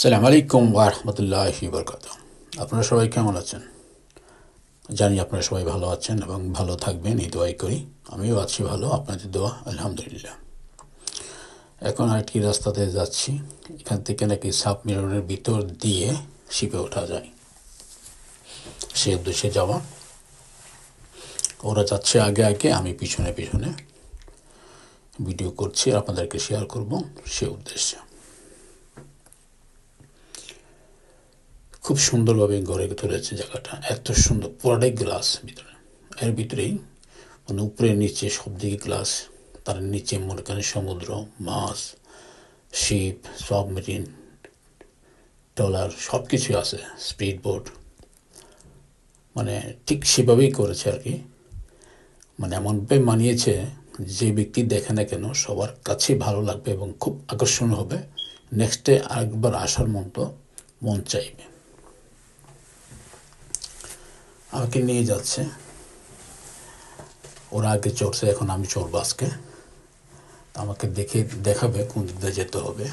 সালাম আলাইকুম ওয়ারহমতুল্লাহি বরকাত আপনারা সবাই কেমন আছেন? জানি আপনারা সবাই ভালো আছেন এবং ভালো থাকবেন, এই দোয়াই করি। আমিও আছি ভালো, আপনাদের দোয়া, আলহামদুলিল্লাহ। এখন আরেকটি রাস্তাতে যাচ্ছি। এখান থেকে নাকি সাপ সাবমেরিনের ভিতর দিয়ে শিপে ওঠা যায়। সে উদ্দেশ্যে যাওয়া। ওরা যাচ্ছে আগে আগে, আমি পিছনে পিছনে। ভিডিও করছি, আপনাদেরকে শেয়ার করব সে উদ্দেশ্যে। খুব সুন্দরভাবে গড়ে তুলেছে জায়গাটা। এত সুন্দর, পুরাটাই গ্লাস ভিতরে। এর ভিতরেই মানে উপরে নিচে সব দিকে গ্লাস তার নিচে মনে করেন সমুদ্র, মাছ, শিপ সাবমেরিন ট্রলার সব কিছু আছে স্পিড বোট মানে ঠিক সেভাবেই করেছে আর কি। মানে এমনভাবে মানিয়েছে যে ব্যক্তি দেখে না কেন সবার কাছে ভালো লাগবে এবং খুব আকর্ষণ হবে। নেক্সটে আরেকবার আসার মতো মন চাইবে। আমাকে নিয়ে যাচ্ছে। ওরা আগে চড়ছে, এখন আমি চড়বো আজকে। আমাকে দেখে, দেখাবে কোন দিক দিয়ে যেতে হবে।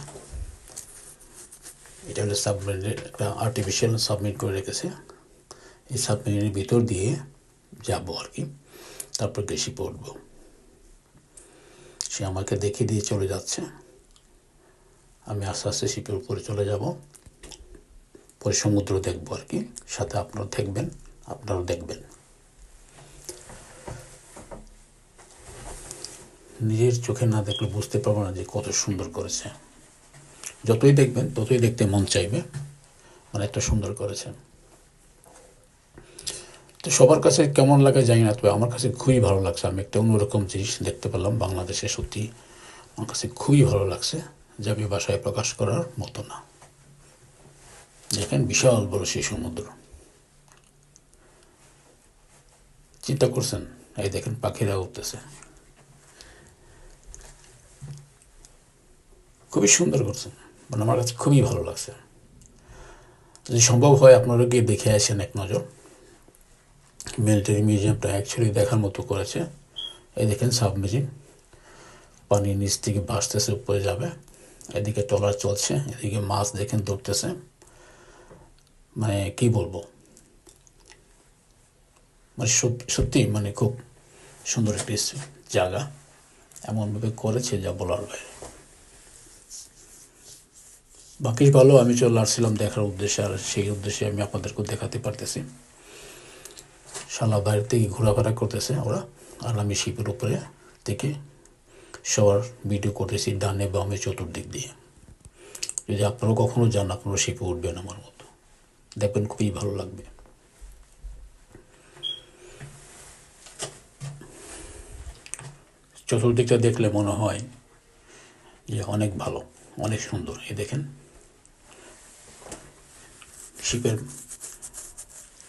এটা হলো সাবমেরিনের একটা আর্টিফিশিয়াল সাবমিট করে রেখেছে। এই সাবমেরিনের ভিতর দিয়ে যাব আর কি। তারপর গেছি পড়ব। সে আমাকে দেখে দিয়ে চলে যাচ্ছে। আমি আস্তে আস্তে শিপের উপরে চলে যাব। পরে সমুদ্র দেখব আর কি। সাথে আপনারা দেখবেন। আপনারাও দেখবেন। নিজের চোখে না দেখলে বুঝতে পারব না যে কত সুন্দর করেছে। যতই দেখবেন, ততই দেখতে মন চাইবে মানে এত সুন্দর করেছে। তো সবার কাছে কেমন লাগে জানি না, তবে আমার কাছে খুবই ভালো লাগছে। আমি একটা অন্যরকম জিনিস দেখতে পেলাম, বাংলাদেশে সত্যি আমার কাছে খুবই ভালো লাগছে, যা বাসায় প্রকাশ করার মতো না। দেখেন, বিশাল বড় সেই সমুদ্র। চিন্তা করছেন? এই দেখেন, পাখিরা উঠতেছে। খুবই সুন্দর করছেন। মানে আমার কাছে খুবই ভালো লাগছে। যদি সম্ভব হয়, আপনারা গিয়ে দেখে আসেন এক নজর। মিলিটারি মিউজিয়ামটা অ্যাকচুয়ালি দেখার মতো করেছে। এই দেখেন, সাবমেরিন। পানির নিচ থেকে ভাসতেছে, উপরে যাবে। এদিকে ট্রলার চলছে, এদিকে মাছ দেখেন ধরতেছে। মানে কি বলব? মানে সত্যি মানে খুব সুন্দর একটি জায়গা। এমনভাবে করেছে যা বলার বাইরে। বাকি ভালো, আমি চলে আসছিলাম দেখার উদ্দেশ্যে, আর সেই উদ্দেশ্যে আমি আপনাদেরকে দেখাতে পারতেছি। শালা বাইরে থেকে ঘোরাফেরা করতেছে ওরা, আর আমি শিপের উপরে থেকে সবার ভিডিও করতেছি ডানে বামে চতুর্দিক দিয়ে। যদি আপনারা কখনো যান, আপনারা শিপে উঠবেন আমার মতো। দেখবেন খুবই ভালো লাগবে। চতুর্দিকটা দেখলে মনে হয় যে অনেক ভালো, অনেক সুন্দর। এই দেখেন, শিপের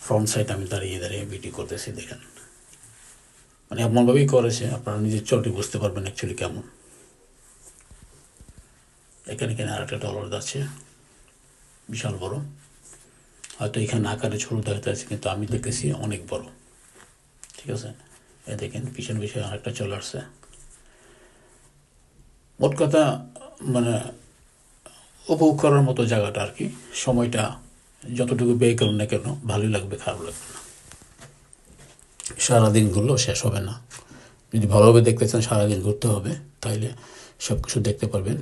ফ্রন্ট সাইড আমি দাঁড়িয়ে দাঁড়িয়ে ভিডিও করতেছি, দেখেন। মানে এমনভাবেই করেছে, আপনারা নিজের চলটি বুঝতে পারবেন অ্যাকচুয়ালি কেমন। এখানে এখানে আর একটা ডলার যাচ্ছে, বিশাল বড়। হয়তো এখানে আকারে ছোটো দেখতে আছে, কিন্তু আমি দেখেছি অনেক বড়। ঠিক আছে? এ দেখেন, পিছন পিছনে আরেকটা চলে আসছে। মোট কথা মানে উপভোগ করার মতো জায়গাটা আর কি। সময়টা যতটুকু ব্যয় করুন না কেন, ভালোই লাগবে, খারাপ লাগবে না। সারাদিন ঘুরলেও শেষ হবে না। যদি ভালোভাবে দেখতে চান, সারাদিন ঘুরতে হবে, তাইলে সব কিছু দেখতে পারবেন।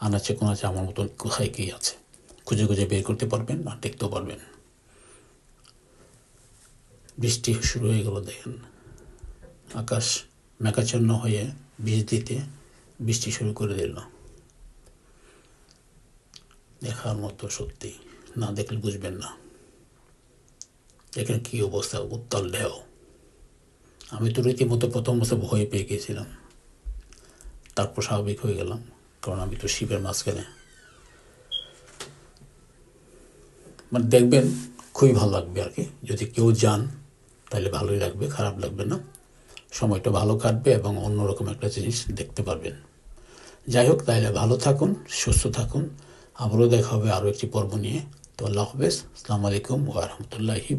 আনাচে কোনাচে আমার মতন কোথায় কী আছে। খুঁজে খুঁজে বের করতে পারবেন আর দেখতেও পারবেন। বৃষ্টি শুরু হয়ে গেল, দেখেন। আকাশ মেঘাচ্ছন্ন হয়ে বীজ দিতে বৃষ্টি শুরু করে দিল। দেখার মতো সত্যি না দেখলে বুঝবেন না। এখানে কী অবস্থা? উত্তাল ঢেউ। আমি তো রীতিমতো প্রথম বছর ভয় পেয়ে গিয়েছিলাম। তারপর স্বাভাবিক হয়ে গেলাম, কারণ আমি তো শিবের মাঝখানে। মানে দেখবেন খুবই ভালো লাগবে আর কি। যদি কেউ যান, তাহলে ভালোই লাগবে, খারাপ লাগবে না। সময়টা ভালো কাটবে এবং অন্যরকম একটা জিনিস দেখতে পারবেন। যাই হোক, তাহলে ভালো থাকুন, সুস্থ থাকুন। আবারও দেখা হবে আরও একটি পর্ব নিয়ে। তো আল্লাহ হাফেজ। আসসালামু আলাইকুম ওয়া রাহমাতুল্লাহি